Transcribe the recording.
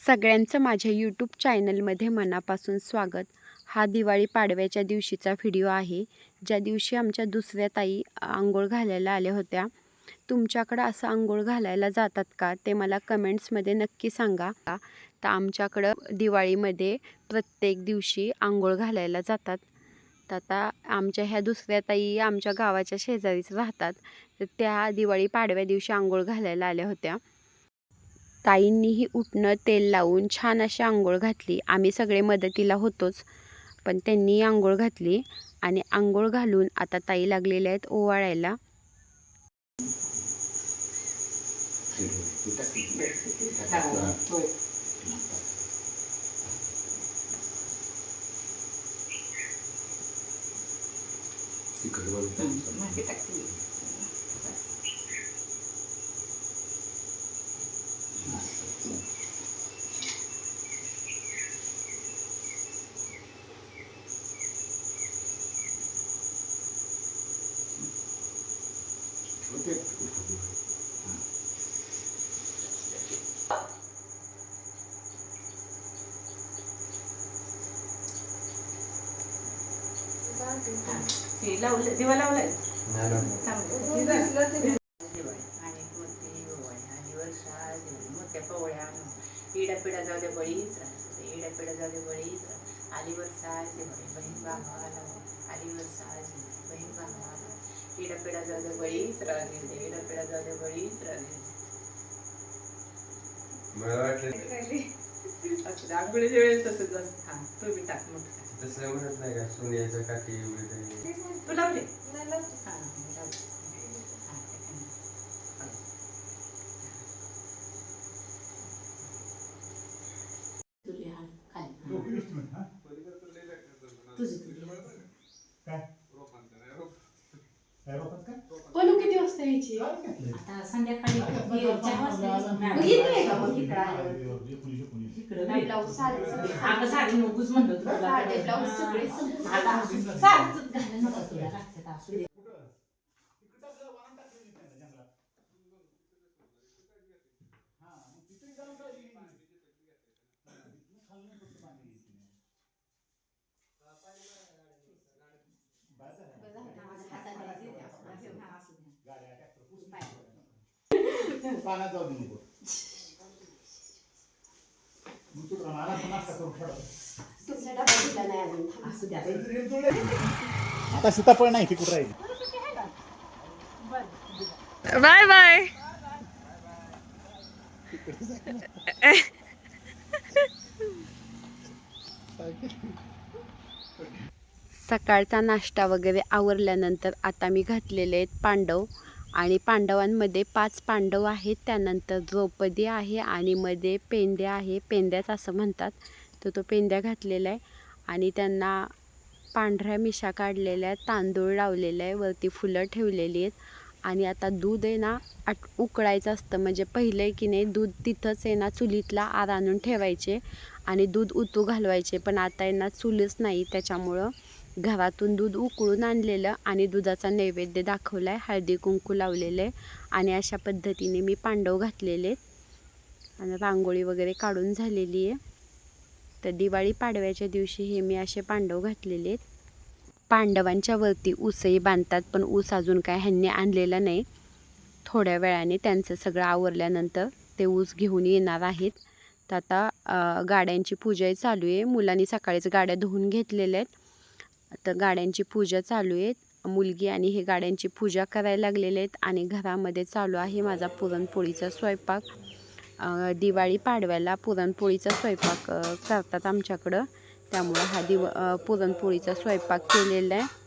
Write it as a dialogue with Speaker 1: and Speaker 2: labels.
Speaker 1: सगळ्यांचं माझ्या यूट्यूब चॅनलमध्ये मनापासून स्वागत. हा दिवाळी पाडव्याच्या दिवशीचा व्हिडिओ आहे. ज्या दिवशी आमच्या दुसऱ्या ताई आंघोळ घालायला आल्या होत्या. तुमच्याकडं असं आंघोळ घालायला जातात का? ते मला कमेंट्समध्ये नक्की सांगा. तर आमच्याकडं दिवाळीमध्ये प्रत्येक दिवशी आंघोळ घालायला जातात. तर आता आमच्या ह्या दुसऱ्या ताई आमच्या गावाच्या शेजारीच राहतात. तर त्या दिवाळी पाडव्या दिवशी आंघोळ घालायला आल्या होत्या. ताईंनीही उठणं तेल लावून छान अशी आंघोळ घातली. आम्ही सगळे मदतीला होतोच पण त्यांनी आंघोळ घातली आणि आंघोळ घालून आता ताई लागलेल्या आहेत ओवाळायला.
Speaker 2: ते लावलं दिवा लावलाय. मोठ्या पवळ्या इडा पिढा जाऊ दे बळीच राहते इडा पिढा जाऊ दे बळीच राहते आली वर्षा दिवाळी बहीण भावाला आली वर्षा दिवाळी बहीण भावाला. इडा पिढा जाऊ दे बळीच राहते इडा पिढा जाऊ दे बळीच असं वेळेस तसंच असतं हा तो बी टाक. मोठं
Speaker 3: तसं म्हणत नाही का काठी वगैरे
Speaker 2: तू लावले हा हा खाली. तुझी.
Speaker 4: नाही, ब्लाऊज.
Speaker 2: अगं साडी. नकोच म्हणलं तुला.
Speaker 4: ब्लाऊज सगळे
Speaker 2: घालायला नको तुला रात्री असू दे.
Speaker 5: पाण्यात जाऊ दे नको मग तू राहणार पण नाश्ता करून ठेवा.
Speaker 4: तुमचा डबा दिला नाही अजून
Speaker 2: असू द्या.
Speaker 5: कधीतरी जुळे. आता सीताफळ नाही ती कुठं राहिली
Speaker 1: बाय बाय सकाळचा नाश्ता वगैरे आवरल्यानंतर आता मी घातलेले आहेत पांडव आणि पांडवांमध्ये पाच पांडव आहेत. त्यानंतर द्रौपदी आहे आणि मध्ये पेंद्या आहे. पेंद्याच असं म्हणतात. तर तो पेंद्या घातलेला आहे आणि त्यांना पांढऱ्या मिशा काढलेल्या आहेत. तांदूळ लावलेले आहे वरती फुलं ठेवलेली आहेत. आणि आता दूध आहे ना आट उकळायचं असतं. म्हणजे पहिले की नाही दूध तिथंच आहे ना चुलीतला आर आणून ठेवायचे आणि दूध उतू घालवायचे. पण आता आहे ना चुलच नाही त्याच्यामुळं. घरातून दूध उकळून आणलेलं आणि दुधाचा नैवेद्य दाखवला आहे हळदी कुंकू लावलेलं आहे आणि अशा पद्धतीने मी पांडव घातलेले. आहेत आणि रांगोळी वगैरे काढून झालेली आहे. तर दिवाळी पाडव्याच्या दिवशी हे मी असे पांडव घातलेले आहेत. पांडवांच्या वरती ऊसही बांधतात पण ऊस अजून काय ह्यांनी आणलेला नाही. थोड्या वेळाने त्यांचं सगळं आवरल्यानंतर ते ऊस घेऊन येणार आहेत. तर आता गाड्यांची पूजाही चालू आहे. मुलांनी सकाळीच गाड्या धुवून घेतलेल्या आहेत. तर गाड्यांची पूजा चालू आहे मुलगी आणि हे गाड्यांची पूजा करायला लागलेले आहेत आणि घरामध्ये चालू आहे माझा पुरणपोळीचा स्वयंपाक. दिवाळी पाडव्याला पुरणपोळीचा स्वयंपाक करतात आमच्याकडं. त्यामुळं हा दिव पुरणपोळीचा स्वयंपाक केलेला आहे.